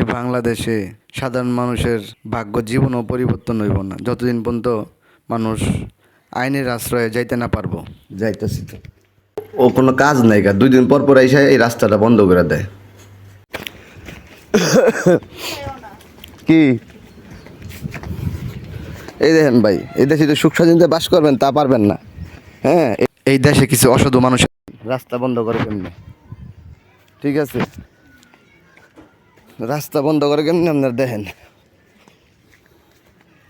বাংলাদেশে সাধারণ মানুষের ভাগ্য জীবনও পরিবর্তন হইব না। যতদিন পর্যন্ত মানুষ আইনের আশ্রয়ে যাইতে না পারব। যাইতেছি তো। ও কোনো কাজ নাই গা। দুই দিন পর পর এসে এই রাস্তাটা বন্ধ করে দেয়। কি? এই দেখেন ভাই এই দেশে যদি সুখ স্বাধীনতা বাস করবেন তা পারবেন না। হ্যাঁ? এই দেশে কিছু অসাধু মানুষ রাস্তা বন্ধ করে কেমনে ঠিক আছে? রাস্তা বন্ধ করে কেমনে আপনার দেখেন?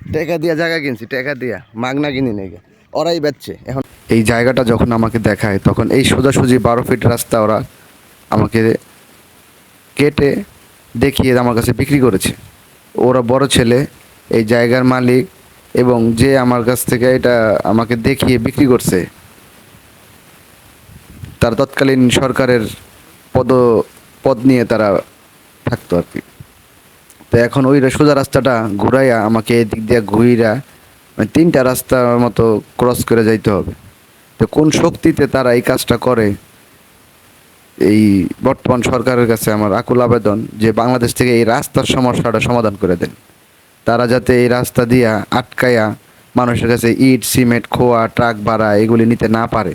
টাকা দিয়া জায়গা কিনছি, টাকা দিয়া, মাগনা কিনি নেই ওরাই বেচছে, এখন এই জায়গাটা যখন আমাকে দেখায়, তখন এই সোজাসুজি বারো ফিট রাস্তা ওরা আমাকে কেটে দেখিয়ে আমার কাছে বিক্রি করেছে। ওরা বড় ছেলে, এই জায়গার মালিক এবং যে আমার কাছ থেকে এটা আমাকে দেখিয়ে বিক্রি করছে, তার তৎকালীন সরকারের পদ পদ নিয়ে তারা থাকতো আর কি। তো এখন ওই সোজা রাস্তাটা ঘুরাইয়া আমাকে এদিক দিয়ে ঘুইরা মানে তিনটা রাস্তার মতো ক্রস করে যাইতে হবে। তো কোন শক্তিতে তারা এই কাজটা করে, এই বর্তমান সরকারের কাছে আমার আকুল আবেদন যে বাংলাদেশ থেকে এই রাস্তার সমস্যাটা সমাধান করে দেন। তারা যাতে এই রাস্তা দিয়া আটকায়া মানুষের কাছে ইট, সিমেন্ট, খোয়া, ট্রাক ভাড়া এগুলি নিতে না পারে।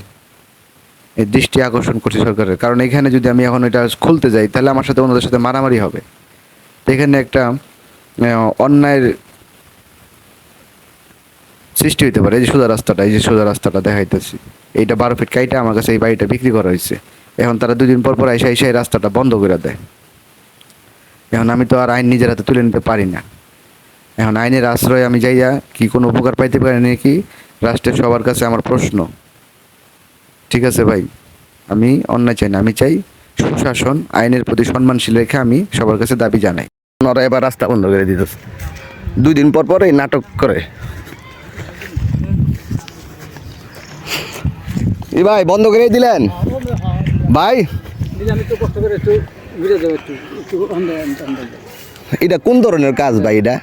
দৃষ্টি আকর্ষণ করছে সরকারের। কারণ এখানে যদি আমি এখন এটা খুলতে যাই, তাহলে আমার সাথে ওনাদের সাথে মারামারি হবে। এখানে একটা অন্যায়ের সৃষ্টি হইতে পারে। এই যে সোজা রাস্তাটা, এই যে সোজা রাস্তাটা দেখাইতেছি। এইটা বারো ফিট কাইটা আমার কাছে এই বাড়িটা বিক্রি করা হয়েছে। এখন তারা দুদিন পর পর এসে এসে এই রাস্তাটা বন্ধ করে দেয়। এখন আমি তো আর আইন নিজের হাতে তুলে নিতে পারি না। এখন আইনের আশ্রয় আমি যাইয়া কি কোনো উপকার পাইতে পারি নাকি? রাষ্ট্রের সবার কাছে আমার প্রশ্ন। ঠিক আছে ভাই, আমি অন্যায় চাই না, আমি চাই সুশাসন, আইনের প্রতি সম্মানশীল রেখে আমি সবার কাছে দাবি জানাই। ওরা এবার রাস্তা বন্ধ করে দিতেছে। দুই দিন পর পর এই নাটক করে। ই ভাই, বন্ধ করে দিলেন? ভাই। এটা কোন ধরনের কাজ ভাই এটা?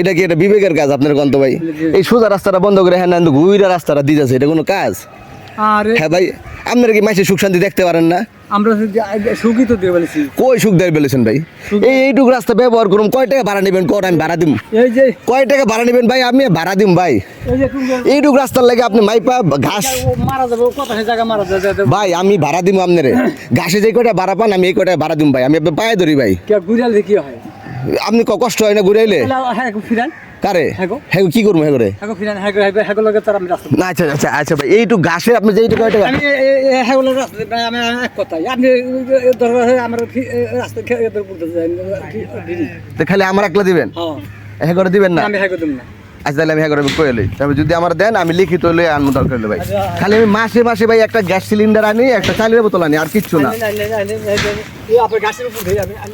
এটা কি এটা বিবেকের কাজ আপনার গন্ত ভাই এই সোজা রাস্তাটা বন্ধ করে হ্যাঁ ঘুইরা রাস্তাটা দিতেছে, এটা কোনো কাজ? আরে হ্যাঁ ভাই আপনারা কি মাসে সুখ শান্তি দেখতে পারেন না? আমরা সুখী তো দিয়ে বলেছি কই সুখ দেয় বলেছেন ভাই? এই এইটুকু রাস্তা ব্যবহার করুন কয় টাকা ভাড়া নেবেন আমি ভাড়া দিম। এই যে কয় টাকা ভাড়া নেবেন ভাই আমি ভাড়া দিম ভাই। এই এইটুকু রাস্তার লাগে আপনি মাইপা ঘাস মারা যাবে জায়গা মারা যাবে ভাই আমি ভাড়া দিব আপনারে। ঘাসে যে কয়টা ভাড়া পান আমি এই কয়টা ভাড়া দিম ভাই। আমি আপনার পায়ে ধরি ভাই। কে ঘুরালে কি হয়? আপনি কষ্ট হয় না ঘুরাইলে? হ্যাঁ ফিরান। কারে? হ্যাঁ কি করব হ্যাঁ করে না আচ্ছা আচ্ছা আচ্ছা ভাই এইটুকু ঘাসে আপনি যে এইটুকু কয় টাকা? আমি হ্যাঁ আমি এক কথাই আপনি দরকার আমার রাস্তা যাই খালি আমার একলা দিবেন? হ্যাঁ। করে দিবেন না? আমি হ্যাঁ দেব না। আচ্ছা তাহলে আমি হ্যাঁ করে কয়ে লই। তবে যদি আমার দেন আমি লিখিত লই আনব দরকার হলে ভাই খালি আমি মাসে মাসে ভাই একটা গ্যাস সিলিন্ডার আনি একটা চালের বোতল আনি আর কিচ্ছু না।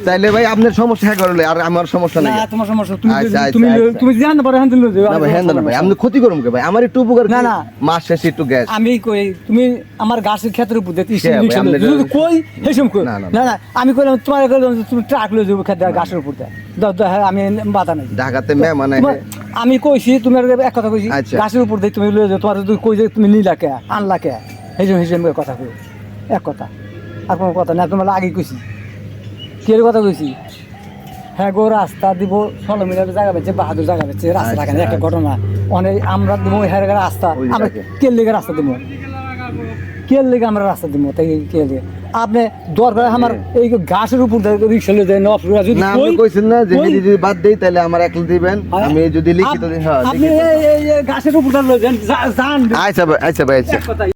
তাইলে ভাই আপনার সমস্যা হ্যাঁ আর আমার সমস্যা নেই। তোমার সমস্যা তুমি আচ্ছা, আচ্ছা, তুমি আচ্ছা। তুমি জানো পরে হ্যাঁ না ভাই হ্যাঁ না ভাই আপনি ক্ষতি করুন কে ভাই? আমার একটু উপকার না, না। মাস শেষে একটু গ্যাস। আমি কই তুমি আমার গাছের ক্ষেত্রের উপর দিতে যদি কই হেসম কই। না, না, আমি কইলাম তোমার তুমি ট্রাক লয়ে যাব ক্ষেত্রে গাছের উপর দাও দাও আমি বাধা নাই। ঢাকাতে মেহমান আমি কইছি তুমি এক কথা কইছি আচ্ছা। গাছের উপর দিয়ে তুমি লয়ে যাও তোমার যদি কই যে তুমি নিলা কে আনলা কে হেসম জন্য কথা কই। এক কথা। আর কোনো কথা না তোমার আগে কইছি। কি এর কথা কইছি? হ্যাঁ গো রাস্তা দিব ষোলো মিটার জায়গা পেয়েছে বাহাদুর জায়গা পেয়েছে রাস্তা আচ্ছা, একটা ঘটনা। অনেক আমরা দিব হ্যাঁ রাস্তা আমরা কেল লেগে রাস্তা দিব। কে লেগে আমরা রাস্তা দিব তাই কে লেগে। আপনি দরকার আমার এই গাছের উপর রিক্সা লয়ে যায় নফ যদি না আপনি কইছেন না যে যদি বাদ দেই তাহলে আমার একলা দিবেন। আমি যদি লিখিত দিই হ্যাঁ আপনি এই- গাছের উপর লয়ে আচ্ছা ভাই আচ্ছা ভাই আচ্ছা।